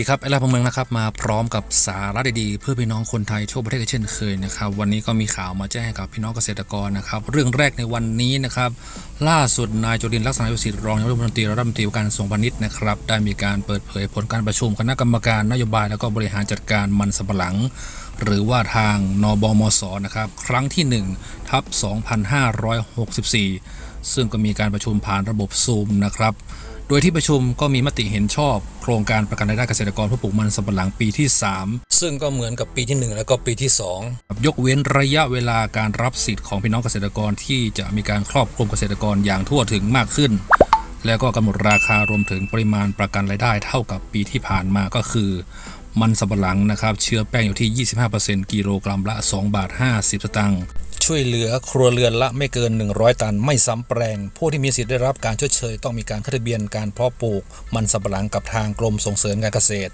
สวัสดีครับไอลาพงเมืองนะครับมาพร้อมกับสาระดีๆเพื่อพี่น้องคนไทยทั่วประเทศเช่นเคยนะครับ วันนี้ก็มีข่าวมาแจ้งกับพี่น้องเกษตรกรนะครับ เรื่องแรกในวันนี้นะครับ ล่าสุดนายจุลินลักษณะวิสิทธิ์รองนายกรัฐมนตรีและรัฐมนตรีว่าการกระทรวงพาณิชย์นะครับ ได้มีการเปิดเผยผลการประชุมคณะกรรมการนโยบายและก็บริหารจัดการมันสำปะหลัง หรือว่าทางนบมสนะครับครั้งที่1ทับ2564 ซึ่งก็มีการประชุมผ่านระบบซูมนะครับ โดยที่ประชุมก็มีมติเห็นชอบ โครงการประกันรายได้เกษตรกรผู้ปลูกมันสำปะหลังปีที่ 3 ซึ่งก็เหมือนกับปีที่ 1 แล้วก็ปีที่ 2 ยกเว้นระยะเวลาการรับสิทธิ์ของพี่น้องเกษตรกรที่จะมีการครอบคลุมเกษตรกรอย่างทั่วถึงมากขึ้น แล้วก็กำหนดราคารวมถึงปริมาณประกันรายได้เท่ากับปีที่ผ่านมาก็คือ มันสำปะหลังนะครับเชื้อแป้งอยู่ที่ 25%กิโลกรัมละ 2 บาท 50 สตางค์ ช่วยเหลือครัวเรือนละไม่เกิน 100 ตัน ไม่ซ้ำแปลง ผู้ที่มีสิทธิ์ได้รับการชดเชย ต้องมีการขึ้นทะเบียนการเพาะปลูก มันสำปะหลังกับทางกรมส่งเสริมการเกษตร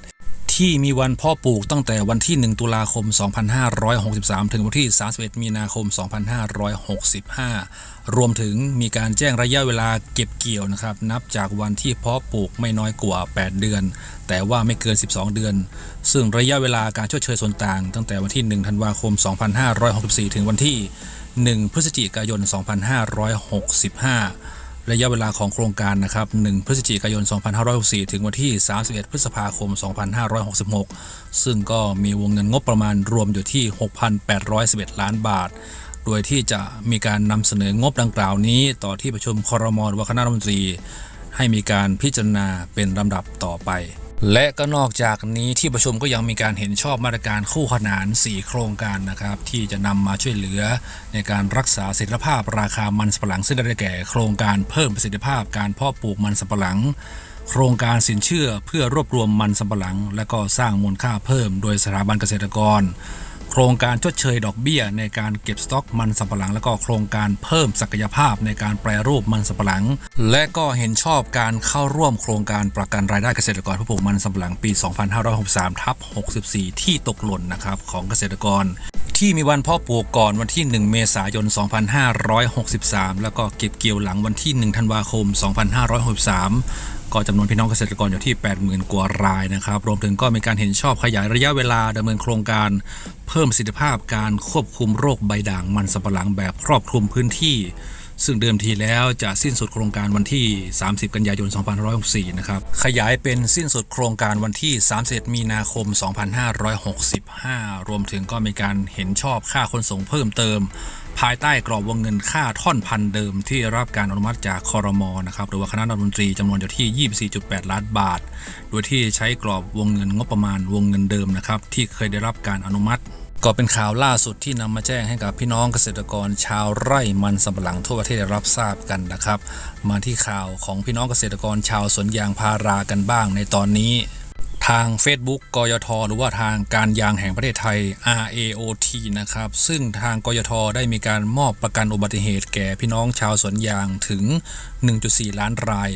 ที่มีวันเพาะปลูกตั้งแต่วันที่ 1 ตุลาคม 2563 ถึงวันที่ 31 มีนาคม 2565 รวมถึงมีการแจ้งระยะเวลาเก็บเกี่ยวนะครับ นับจากวันที่เพาะปลูกไม่น้อยกว่า 8 เดือน แต่ว่าไม่เกิน 12 เดือน ซึ่งระยะเวลาการชดเชยส่วนต่าง ตั้งแต่วันที่ 1 ธันวาคม 2564 ถึงวันที่ 1 พฤศจิกายน 2565 ระยะเวลาของโครงการนะครับ1พฤศจิกายน 2564 ถึงวันที่ 31 พฤษภาคม 2566 ซึ่งก็มีวงเงินงบประมาณรวมอยู่ที่ 6,811 ล้านบาท โดยที่จะมีการนำเสนองบดังกล่าวนี้ ต่อที่ประชุมครมหรือว่าคณะรัฐมนตรี ให้มีการพิจารณาเป็นลำดับต่อไป และก็นอกจากนี้ที่ประชุมก็ยังมีการเห็นชอบมาตรการคู่ขนาน 4 โครงการนะครับ ที่จะนำมาช่วยเหลือ ในการรักษาเสถียรภาพราคามันสำปะหลังซึ่งได้แก่ โครงการเพิ่มประสิทธิภาพการเพาะปลูกมันสำปะหลัง โครงการสินเชื่อเพื่อรวบรวมมันสำปะหลัง และก็สร้างมูลค่าเพิ่ม โดยสถาบันเกษตรกร ครงการชดเชยดอกเบี้ย ในการเก็บสต็อกมันสำปะหลัง และก็โครงการเพิ่มศักยภาพในการแปรรูปมันสำปะหลัง และก็เห็นชอบการเข้าร่วมโครงการประกันรายได้เกษตรกรผู้ปลูกมันสำปะหลังปี 2563ทับ64 ที่ตกหล่นนะครับของเกษตรกร ที่มีวันเพาะปลูกก่อนวันที่ 1 เมษายน 2563 แล้วก็เก็บเกี่ยวหลังวันที่ 1 ธันวาคม 2563 ก็จำนวนพี่น้องเกษตรกรอยู่ที่ 80,000 กว่ารายนะครับ รวมถึงก็มีการเห็นชอบขยายระยะเวลาดำเนินโครงการเพิ่มประสิทธิภาพการควบคุมโรคใบด่างมันสำปะหลังแบบครอบคลุมพื้นที่ ซึ่งเดิมทีแล้วจะสิ้นสุดโครงการวันที่ 30 กันยายน 2564 นะครับ ขยายเป็นสิ้นสุดโครงการวันที่ 31 มีนาคม 2565 รวมถึงก็มีการเห็นชอบค่าขนส่งเพิ่มเติม ภายใต้กรอบวงเงินค่าท่อนพันเดิมที่รับการอนุมัติจากคอรมอนะครับหรือว่าคณะรัฐมนตรีจำนวนอยู่ที่ 24.8 ล้านบาท โดยที่ใช้กรอบวงเงินงบประมาณวงเงินเดิมนะครับที่เคยได้รับการอนุมัติ ก็เป็นข่าวล่าสุดที่นำมาแจ้งให้กับพี่น้องเกษตรกรชาวไร่มันสำปะหลังทั่วประเทศได้รับทราบกันนะครับ มาที่ข่าวของพี่น้องเกษตรกรชาวสวนยางพารากันบ้างในตอนนี้ ทาง Facebook กยท หรือว่าทางการยางแห่งประเทศไทย RAOT นะครับ ซึ่งทางกยท ได้มีการมอบประกันอุบัติเหตุแก่พี่น้องชาวสวนยางถึง 1.4 ล้านราย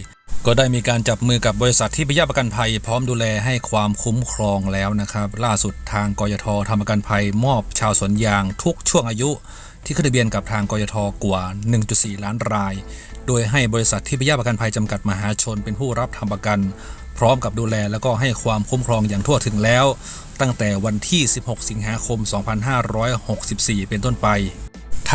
ก็ได้มีการจับมือกับบริษัทที่พยาประกันภัย พร้อมดูแลให้ความคุ้มครองแล้วนะครับ ล่าสุดทางกยททำประกันภัย มอบชาวสวนยางทุกช่วงอายุ ที่ขึ้นทะเบียนกับทางกยทกว่า 1.4 ล้านราย โดยให้บริษัทที่พยาประกันภัยจำกัดมหาชนเป็นผู้รับทำประกัน พร้อมกับดูแลแล้วก็ให้ความคุ้มครองอย่างทั่วถึงแล้ว ตั้งแต่วันที่ 16 สิงหาคม 2564 เป็นต้นไป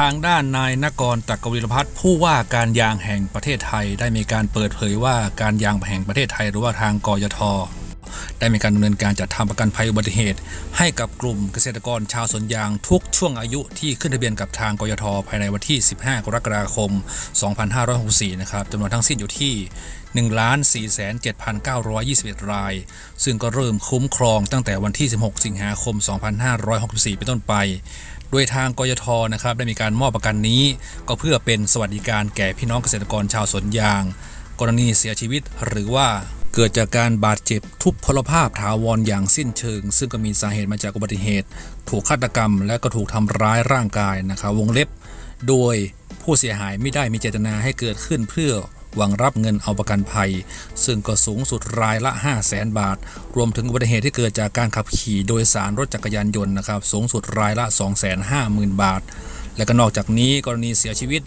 ทางด้านนายนกรตักกวิรพัฒน์ผู้ว่าการยางแห่งประเทศไทย ได้มีการเปิดเผยว่าการยางแห่งประเทศไทย หรือว่าทางกยทได้มีการดำเนินการจัดทำประกันภัยอุบัติเหตุ ให้กับกลุ่มเกษตรกรชาวสวนยางทุกช่วงอายุที่ขึ้นทะเบียนกับทางกยทภายในวันที่ 15 กรกฎาคม 2564 นะครับจำนวนทั้งสิ้นอยู่ที่1 4 7 9 2 1 ราย ซึ่งก็เริ่มคุ้มครองตั้งแต่วันที่ 16 สิงหาคม 2564 เป็นต้นไป โดยทางกยทนะครับได้มีการมอบประกันนี้ ก็เพื่อเป็นสวัสดิการแก่พี่น้องเกษตรกรชาวสวนยาง กรณีเสียชีวิตหรือว่าเกิดจากการบาดเจ็บทุพพลภาพถาวรอย่างสิ้นเชิง ซึ่งก็มีสาเหตุมาจากอุบัติเหตุ ถูกฆาตกรรม และก็ถูกทำร้ายร่างกายนะครับวงเล็บ โดยผู้เสียหายไม่ได้มีเจตนาให้เกิดขึ้นเพื่อ หวังรับเงินเอาประกันภัย ซึ่งก็สูงสุดรายละ 5 0 0แสนบาท รวมถึงอุบัติเหตุที่เกิดจากการขับขี่โดยสารรถจักรยานยนต์นะครับสูงสุดรายละ 250,000 บาท และก็นอกจากนี้กรณีเสียชีวิต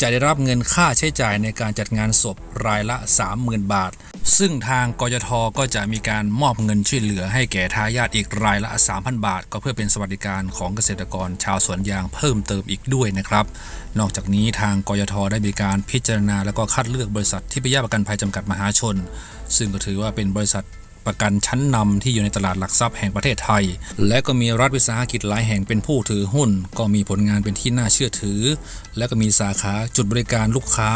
จะได้รับเงินค่าใช้จ่ายในการจัดงานศพรายละ 30,000 บาท ซึ่งทางกยทก็จะมีการมอบเงินช่วยเหลือให้แก่ทายาทอีกรายละ 3,000 บาท ก็เพื่อเป็นสวัสดิการของเกษตรกรชาวสวนยางเพิ่มเติมอีกด้วยนะครับ นอกจากนี้ทางกยทได้มีการพิจารณา และก็คัดเลือกบริษัทที่ไปยาประกันภัยจำกัดมหาชน ซึ่งก็ถือว่าเป็นบริษัท ประกันชั้นนำที่อยู่ในตลาดหลักทรัพย์แห่งประเทศไทย และก็มีรัฐวิสาหกิจหลายแห่งเป็นผู้ถือหุ้น ก็มีผลงานเป็นที่น่าเชื่อถือ และก็มีสาขาจุดบริการลูกค้า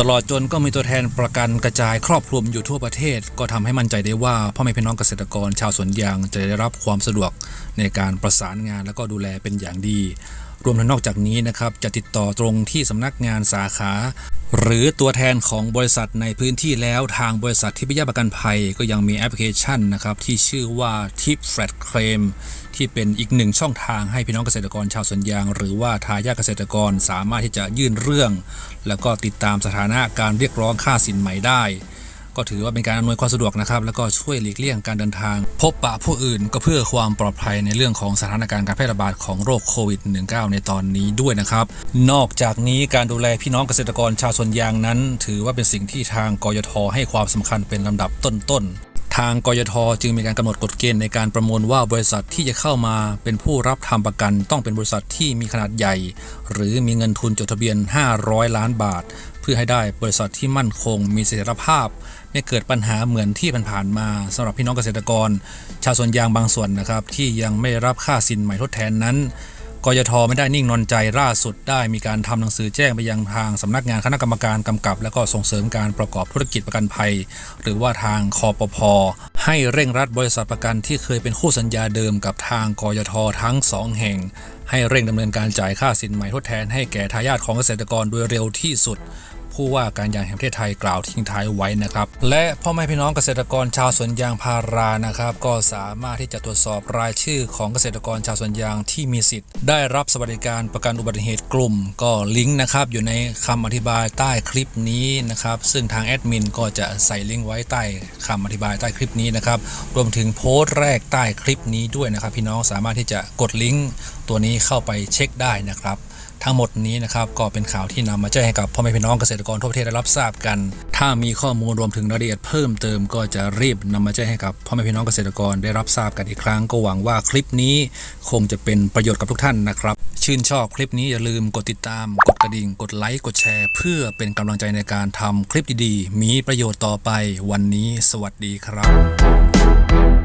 ตลอดจนก็มีตัวแทนประกันกระจายครอบคลุมอยู่ทั่วประเทศ ก็ทำให้มั่นใจได้ว่าพ่อแม่พี่น้องเกษตรกรชาวสวนยางจะได้รับความสะดวกในการประสานงานและก็ดูแลเป็นอย่างดีรวมทั้งนอกจากนี้นะครับจะติดต่อตรงที่สำนักงานสาขา หรือตัวแทนของบริษัทในพื้นที่แล้วทางบริษัทที่พิยาประกันภัยก็ยังมีแอปพลิเคชันนะครับ ที่ชื่อว่า Tip Flat Claim ที่เป็นอีกหนึ่งช่องทางให้พี่น้องเกษตรกรชาวสวนยาง หรือว่าทายาทเกษตรกรสามารถที่จะยื่นเรื่อง แล้วก็ติดตามสถานะการเรียกร้องค่าสินใหม่ได้ ก็ถือว่าเป็นการอำนวยความสะดวกนะครับ แล้วก็ช่วยหลีกเลี่ยงการเดินทาง พบปะผู้อื่นก็เพื่อความปลอดภัยในเรื่องของสถานการณ์การแพร่ระบาดของโรคโควิด -19 ในตอนนี้ด้วยนะครับ นอกจากนี้การดูแลพี่น้องเกษตรกรชาวสวนยางนั้น ถือว่าเป็นสิ่งที่ทางกยทให้ความสำคัญเป็นลำดับต้นๆ ทางกยทจึงมีการกำหนดกฎเกณฑ์ในการประมวลว่าบริษัทที่จะเข้ามาเป็นผู้รับทำประกัน ต้องเป็นบริษัทที่มีขนาดใหญ่ หรือมีเงินทุนจดทะเบียน 500 ล้านบาท เพื่อให้ได้บริษัทที่มั่นคง มีเสถียรภาพ ไม่เกิดปัญหาเหมือนที่ผ่านๆมาสำหรับพี่น้องเกษตรกร ชาวสวนยางบางส่วนนะครับที่ยังไม่ได้รับค่าสินใหม่ทดแทนนั้น กยทไม่ได้นิ่งนอนใจล่าสุดได้มีการทำหนังสือแจ้งไปยังทางสำนักงานคณะกรรมการกำกับ และก็ส่งเสริมการประกอบธุรกิจประกันภัย หรือว่าทางคอปพให้เร่งรัดบริษัทประกันที่เคยเป็นคู่สัญญาเดิมกับทางกยททั้งสองแห่ง ให้เร่งดำเนินการจ่ายค่าสินใหม่ทดแทนให้แก่ทายาทของเกษตรกรโดยเร็วที่สุด ผู้ว่าการยางแห่งประเทศไทยกล่าวทิ้งท้ายไว้นะครับ และพ่อแม่พี่น้องเกษตรกรชาวสวนยางพารานะครับ ก็สามารถที่จะตรวจสอบรายชื่อของเกษตรกรชาวสวนยางที่มีสิทธิ์ ได้รับสวัสดิการประกันอุบัติเหตุกลุ่ม ก็ลิงก์นะครับอยู่ในคำอธิบายใต้คลิปนี้นะครับ ซึ่งทางแอดมินก็จะใส่ลิงก์ไว้ใต้คำอธิบายใต้คลิปนี้นะครับ รวมถึงโพสต์แรกใต้คลิปนี้ด้วยนะครับ พี่น้องสามารถที่จะกดลิงก์ตัวนี้เข้าไปเช็คได้นะครับ ทั้งหมดนี้นะครับก็เป็นข่าวที่นำมาแจ้งให้กับพ่อแม่พี่น้องเกษตรกรทั่วประเทศได้รับทราบกัน ถ้ามีข้อมูลรวมถึงรายละเอียดเพิ่มเติมก็จะรีบนำมาแจ้งให้กับพ่อแม่พี่น้องเกษตรกรได้รับทราบกันอีกครั้ง ก็หวังว่าคลิปนี้คงจะเป็นประโยชน์กับทุกท่านนะครับ ชื่นชอบคลิปนี้อย่าลืมกดติดตาม กดกระดิ่ง กดไลค์กดแชร์ เพื่อเป็นกำลังใจในการทำคลิปดีๆ มีประโยชน์ต่อไปวันนี้ สวัสดีครับ